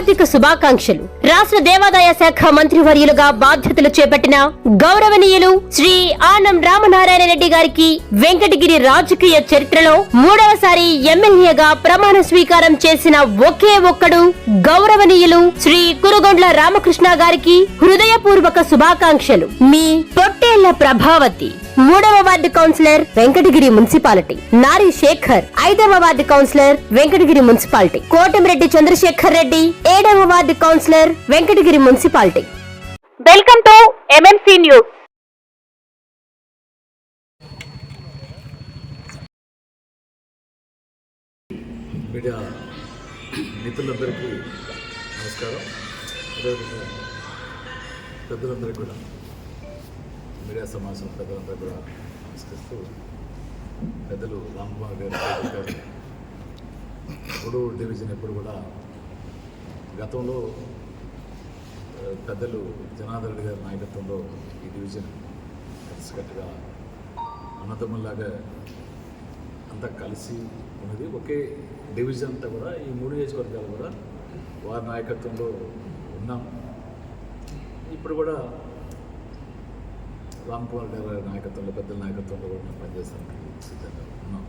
హార్దిక శుభాకాంక్షలు. రాష్ట్ర దేవాదాయ శాఖ మంత్రివర్యులుగా బాధ్యతలు చేపట్టిన గౌరవనీయులు శ్రీ ఆనం రామనారాయణ రెడ్డి గారికి వెంకటగిరి రాజకీయ చరిత్రలో మూడవసారి ఎమ్మెల్యేగా ప్రమాణ స్వీకారం చేసిన ఒకే ఒక్కడు గౌరవనీయులు శ్రీ కురుగొండ్ల రామకృష్ణ గారికి హృదయపూర్వక శుభాకాంక్షలు. మీ పొట్టేళ్ళ ప్రభావతి. మూడవ ward councillor Venkatagiri municipality. Nari Shekhar ఐదవ ward councillor Venkatagiri municipality. Kotamireddy Chandrasekhar Reddy ఏడవ ward councillor Venkatagiri municipality. Welcome to MMC news media మిత్రులందరికీ నమస్కారం. అదేవిధంగా పెద్దలందరికీ కూడా మీడియా సమాజం పెద్దలంతా కూడా నమస్కరిస్తూ పెద్దలు రామ్కుమార్ గారు రాజు డివిజన్ ఎప్పుడు కూడా గతంలో పెద్దలు జనార్దన్ రెడ్డి గారి నాయకత్వంలో ఈ డివిజన్ కలిసికట్టుగా అన్నదమ్ముల్లాగా అంతా కలిసి ఉన్నది. ఒకే డివిజన్ అంతా కూడా ఈ మూడు నియోజకవర్గాలు కూడా వారి నాయకత్వంలో ఉన్నాం. ఇప్పుడు కూడా రామ్ గారి నాయకత్వంలో పెద్దల నాయకత్వంలో కూడా మేము పనిచేస్తానికి సిద్ధంగా ఉన్నాం.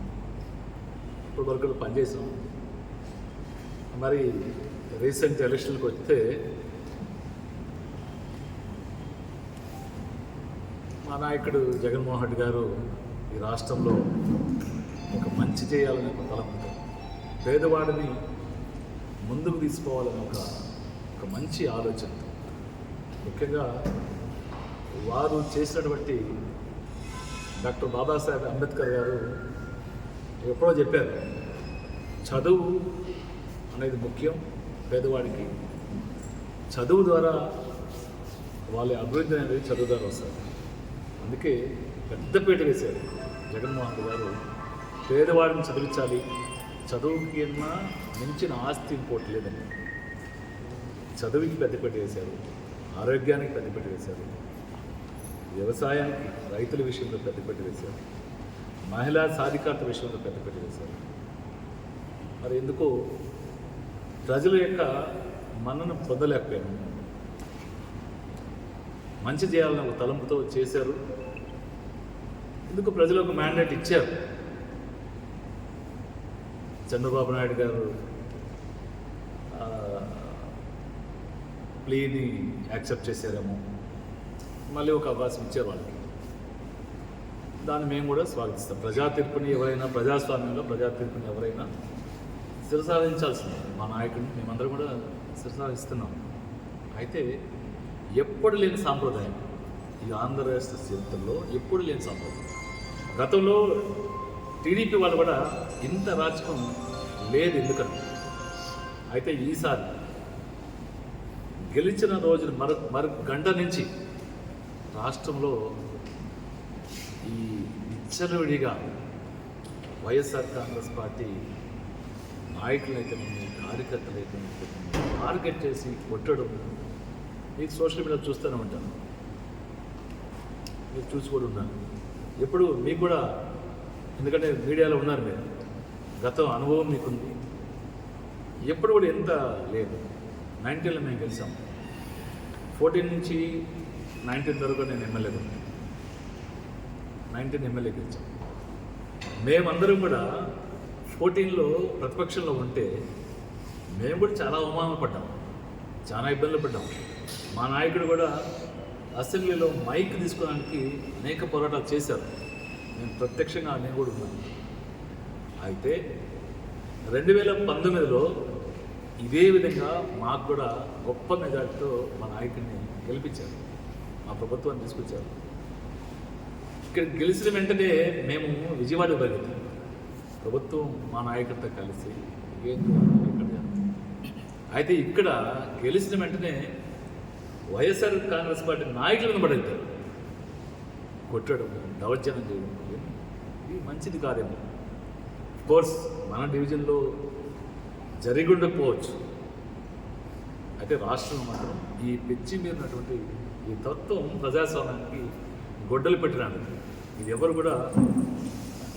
ఇప్పుడు వరకు పనిచేసాం. మరి రీసెంట్ ఎలక్షన్కి వస్తే మా నాయకుడు జగన్మోహన్ రెడ్డి గారు ఈ రాష్ట్రంలో ఒక మంచి చేయాలనే ఒక తలంపుతో పేదవాడిని ముందుకు తీసుకోవాలని ఒక ఒక మంచి ఆలోచనతో ముఖ్యంగా వారు చేసినటువంటి డాక్టర్ బాబాసాహెబ్ అంబేద్కర్ గారు ఎప్పుడో చెప్పారు చదువు అనేది ముఖ్యం పేదవాడికి. చదువు ద్వారా వాళ్ళ అభివృద్ధి అనేది చదువు ద్వారా వస్తారు అందుకే పెద్దపీట వేశారు జగన్మోహన్ గారు. పేదవాడిని చదివించాలి. చదువుకి అన్నా మించిన ఆస్తి ఇంకోటి లేదని చదువుకి పెద్దపీట వేశారు. ఆరోగ్యానికి పెద్దపీట వేశారు. వ్యవసాయానికి రైతుల విషయంలో పెద్దపెట్టి వేశారు. మహిళా సాధికారత విషయంలో పెద్దపెట్టి వేశారు. మరి ఎందుకు ప్రజల యొక్క మనను పొందలేకపోయాను మంచి చేయాలని ఒక తలంపుతో చేశారు. ఎందుకు ప్రజలకు మ్యాండేట్ ఇచ్చారు. చంద్రబాబు నాయుడు గారు ప్లీని యాక్సెప్ట్ చేశారేమో. మళ్ళీ ఒక అవకాశం ఇచ్చారు వాళ్ళకి. దాన్ని మేము కూడా స్వాగతిస్తాం. ప్రజా తీర్పుని ఎవరైనా ప్రజాస్వామ్యంలో ప్రజా తీర్పుని ఎవరైనా శిరసాధించాల్సిందే మా నాయకుడిని మేమందరం కూడా శిరసాధిస్తున్నాం అయితే ఎప్పుడు లేని సాంప్రదాయం ఈ ఆంధ్ర రాష్ట్ర చరిత్రలో ఎప్పుడు లేని సాంప్రదాయం. గతంలో టీడీపీ వాళ్ళు కూడా ఇంత రాజకం లేదు ఎందుకని? అయితే ఈసారి గెలిచిన రోజున మరో మరో గంట నుంచి రాష్ట్రంలో ఈ విచ్చలవిడిగా వైఎస్ఆర్ కాంగ్రెస్ పార్టీ నాయకులైతే కార్యకర్తలైతే టార్గెట్ చేసి కొట్టడం మీకు సోషల్ మీడియా చూస్తూనే ఉంటాను. మీరు చూసి కూడా ఉన్నాను ఎప్పుడు మీకు కూడా ఎందుకంటే మీడియాలో ఉన్నారు మీరు గతం అనుభవం మీకుంది. ఎప్పుడు కూడా ఎంత లేదు. నైన్టీన్లో మేము గెలిచాం. ఫోర్టీన్ నుంచి నైన్టీన్ వరకు నేను ఎమ్మెల్యే ఉన్నాను నైన్టీన్ ఎమ్మెల్యే గెలిచాం. మేమందరం కూడా ఫోర్టీన్లో ప్రతిపక్షంలో ఉంటే మేము కూడా చాలా అవమానం పడ్డాం. చాలా ఇబ్బందులు పడ్డాం. మా నాయకుడు కూడా అసెంబ్లీలో మైక్ తీసుకోవడానికి అనేక పోరాటాలు చేశారు. నేను ప్రత్యక్షంగా నేను కూడా ఉన్నాను. అయితే రెండు వేల పంతొమ్మిదిలో ఇదే విధంగా మాకు కూడా గొప్ప మెజార్టీతో మా నాయకుడిని గెలిపించారు. మా ప్రభుత్వాన్ని తీసుకొచ్చారు. ఇక్కడ గెలిచిన వెంటనే మేము విజయవాడ బయలుదేరాం ప్రభుత్వం మా నాయకుడితో కలిసి ఏం ఇక్కడ అయితే ఇక్కడ గెలిచిన వెంటనే వైఎస్ఆర్ కాంగ్రెస్ పార్టీ నాయకులను పడతారు కొట్టడం దౌర్జన్యం చేయడం ఇది మంచిది కాదేమో. కోర్స్ మన డివిజన్లో జరిగి ఉండకపోవచ్చు. అయితే రాష్ట్రంలో మాత్రం ఈ పిచ్చి ఉన్నటువంటి ఈ తత్వం ప్రజాస్వామ్యానికి గొడ్డలు పెట్టినాడు ఇది ఎవరు కూడా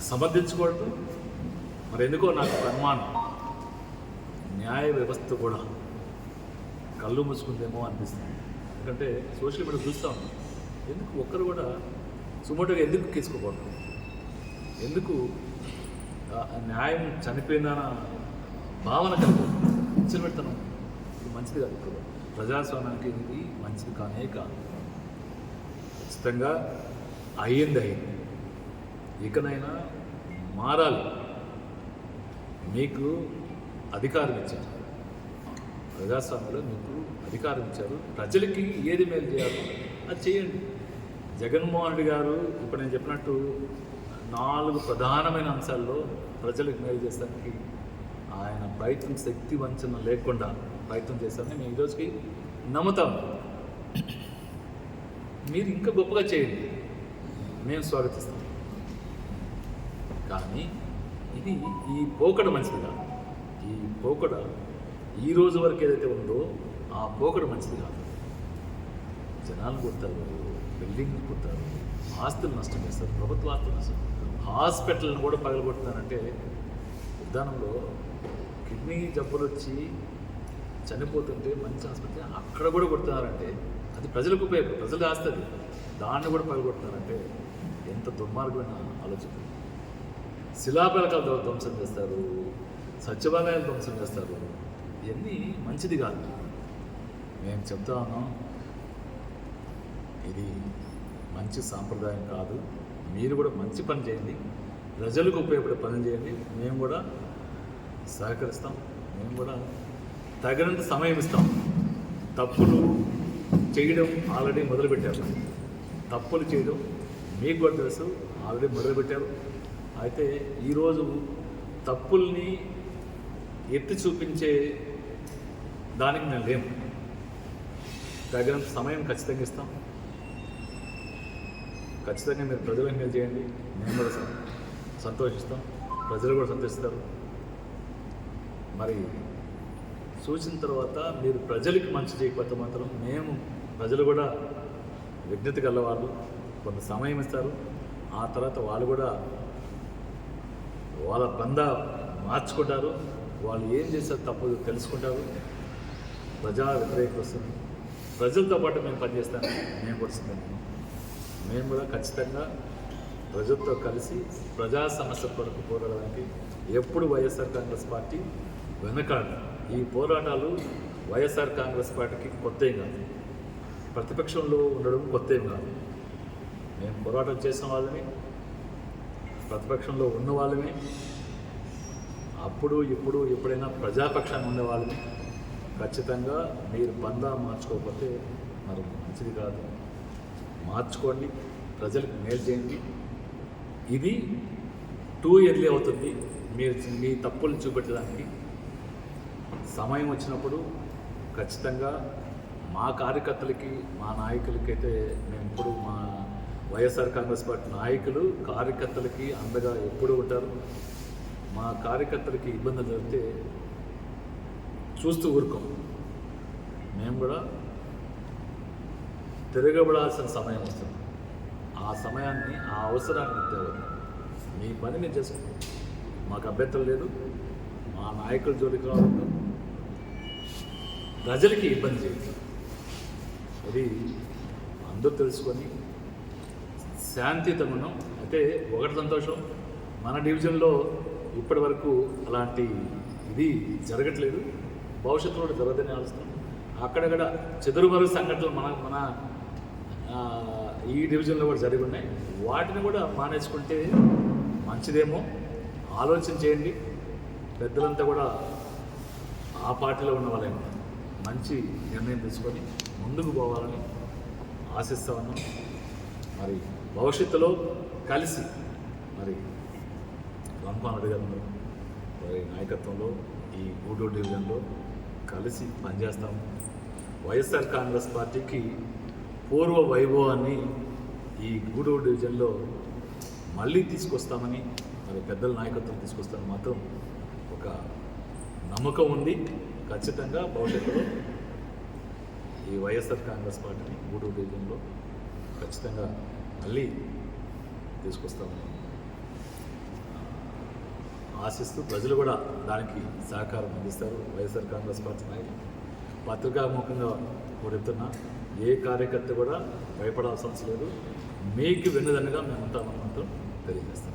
సమర్థించకూడదు మరి ఎందుకో నాకు అనుమానం. న్యాయ వ్యవస్థ కూడా కళ్ళు మూసుకుందేమో అనిపిస్తుంది. ఎందుకంటే సోషల్ మీడియా చూస్తూ ఉన్నాం. ఎందుకు ఒక్కరు కూడా సుమోటోగా ఎందుకు తీసుకోకూడదు? ఎందుకు న్యాయం చనిపోయిందన్న భావన కలిగి ఇచ్చిన పెడతాను ఇది మంచిది కాదు ప్రజాస్వామ్యానికి ఇది మంచిది కానే కాదు ఖచ్చితంగా అయ్యింది అయింది. ఇకనైనా మారాలి. మీకు అధికారం ఇచ్చారు. ప్రజాస్వామ్యంలో మీకు అధికారం ఇచ్చారు. ప్రజలకి ఏది మేలు చేయాలో అది చేయండి. జగన్మోహన్ రెడ్డి గారు ఇప్పుడు నేను చెప్పినట్టు నాలుగు ప్రధానమైన అంశాల్లో ప్రజలకు మేలు చేస్తానికి ఆయన ప్రయత్నం శక్తి వంచన లేకుండా ప్రయత్నం చేస్తారని మేము ఈరోజుకి నమ్ముతాము మీరు ఇంకా గొప్పగా చేయండి. మేము స్వాగతిస్తాం. కానీ ఇది ఈ పోకడ మంచిది కాదు ఈ పోకడ ఈ రోజు వరకు ఏదైతే ఉందో ఆ పోకడ మంచిది కాదు జనాలు కొడతారు బిల్డింగ్లు కొడతారు ఆస్తులు నష్టం చేస్తారు ప్రభుత్వ ఆస్తులు నష్టం హాస్పిటల్ని కూడా పగలగొడతానంటే ఉద్యానంలో కిడ్నీ జబ్బులు వచ్చి చనిపోతుంటే మంచి ఆసుపత్రి అక్కడ కూడా కొడుతున్నారంటే అది ప్రజలకు ఉపయోగం ప్రజలు ఆస్తుంది దాన్ని కూడా పగలగొడుతున్నారంటే ఎంత దుర్మార్గమైన ఆలోచన. శిలాపలకాలు ధ్వంసం చేస్తారు సచివాలయాలు ధ్వంసం చేస్తారు. ఇవన్నీ మంచిది కాదు. మేము చెప్తా ఉన్నాం ఇది మంచి సాంప్రదాయం కాదు. మీరు కూడా మంచి పని చేయండి. ప్రజలకు ఉపయోగపడే పనులు చేయండి. మేము కూడా సహకరిస్తాం. మేము కూడా తగినంత సమయం ఇస్తాం. తప్పులు చేయడం ఆల్రెడీ మొదలుపెట్టారు. తప్పులు చేయడం మీకు కూడా తెలుసు ఆల్రెడీ మొదలుపెట్టారు. అయితే ఈరోజు తప్పుల్ని ఎత్తి చూపించే దానికి మేము లేము. తగిన సమయం ఖచ్చితంగా ఇస్తాం. ఖచ్చితంగా మీరు ప్రజలకు మేలు చేయండి. మేము కూడా సంతోషిస్తాం. ప్రజలు కూడా సంతోషిస్తారు. మరి చూసిన తర్వాత మీరు ప్రజలకి మంచి చేయకపోతే మాత్రం మేము ప్రజలు కూడా విఘ్నత గలవాళ్ళు. కొంత సమయం ఇస్తారు. ఆ తర్వాత వాళ్ళు కూడా వాళ్ళ బంద మార్చుకుంటారు. వాళ్ళు ఏం చేస్తారు తప్పు తెలుసుకుంటారు. ప్రజా వ్యతిరేకత వస్తుంది. ప్రజలతో పాటు మేము పనిచేస్తాం మేము కూడా సిద్ధంగా మేము కూడా ఖచ్చితంగా ప్రజలతో కలిసి ప్రజా సమస్య కొరకు పోరాడడానికి ఎప్పుడు వైఎస్ఆర్ కాంగ్రెస్ పార్టీ వెనకాడదు ఈ పోరాటాలు వైఎస్ఆర్ కాంగ్రెస్ పార్టీకి కొత్త ఏం కాదు. ప్రతిపక్షంలో ఉండడం కొత్త ఏం కాదు. మేము పోరాటం చేసిన వాళ్ళని ప్రతిపక్షంలో ఉన్న వాళ్ళమే అప్పుడు ఇప్పుడు ఎప్పుడైనా ప్రజాపక్షాన్ని ఉండే వాళ్ళని ఖచ్చితంగా మీరు బందా మార్చుకోకపోతే మరి మంచిది కాదు. మార్చుకోండి ప్రజలకు మేలు చేయండి. ఇది టూ ఇయర్లీ అవుతుంది. మీరు మీ తప్పులు చూపెట్టడానికి సమయం వచ్చినప్పుడు ఖచ్చితంగా మా కార్యకర్తలకి మా నాయకులకైతే మేము ఇప్పుడు మా వైఎస్ఆర్ కాంగ్రెస్ పార్టీ నాయకులు కార్యకర్తలకి అందగా ఎప్పుడు ఉంటారు. మా కార్యకర్తలకి ఇబ్బందులు జరిగితే చూస్తూ ఊరుకోం. మేము కూడా తిరగబడాల్సిన సమయం వస్తుంది. ఆ సమయాన్ని ఆ అవసరాన్ని ఇద్దేవారు మీ పని మేము చేసుకోండి. మాకు అభ్యంతరం లేదు. మా నాయకుల జోలికి రావద్దు. ప్రజలకి ఇబ్బంది చేయదు అది అందరూ తెలుసుకొని శాంతియుతంగా ఉన్నాం. అయితే ఒకటి సంతోషం మన డివిజన్లో ఇప్పటి వరకు అలాంటి ఇది జరగట్లేదు. భవిష్యత్తులో కూడా జరగదని ఆలోచిస్తాం అక్కడక్కడ చెదురుమరుగు సంఘటనలు మన మన ఈ డివిజన్లో కూడా జరిగి ఉన్నాయి. వాటిని కూడా మానేసుకుంటే మంచిదేమో. ఆలోచన చేయండి. పెద్దలంతా కూడా ఆ పార్టీలో ఉన్న వాళ్ళేమో మంచి నిర్ణయం తీసుకొని ముందుకు పోవాలని ఆశిస్తా ఉన్నాం మరి భవిష్యత్తులో కలిసి మరి రంపాన్ రెడ్డి గారు వారి నాయకత్వంలో ఈ గూడూరు డివిజన్లో కలిసి పనిచేస్తాము. వైఎస్ఆర్ కాంగ్రెస్ పార్టీకి పూర్వ వైభవాన్ని ఈ గూడూరు డివిజన్లో మళ్ళీ తీసుకొస్తామని మరి పెద్దల నాయకత్వం తీసుకొస్తామని మాత్రం ఒక నమ్మకం ఉంది. ఖచ్చితంగా భవిష్యత్తులో ఈ వైఎస్ఆర్ కాంగ్రెస్ పార్టీని గూడూరు రీజియన్లో ఖచ్చితంగా మళ్ళీ తీసుకొస్తామని ఆశిస్తూ ప్రజలు కూడా దానికి సహకారం అందిస్తారు. వైఎస్ఆర్ కాంగ్రెస్ పార్టీ నాయకులు. పత్రికాముఖంగా కోరుతున్నా ఏ కార్యకర్త కూడా భయపడాల్సిన అవసరం లేదు. మీకు వెన్నదన్నగా మేము ఉంటామని మాత్రం తెలియజేస్తాం.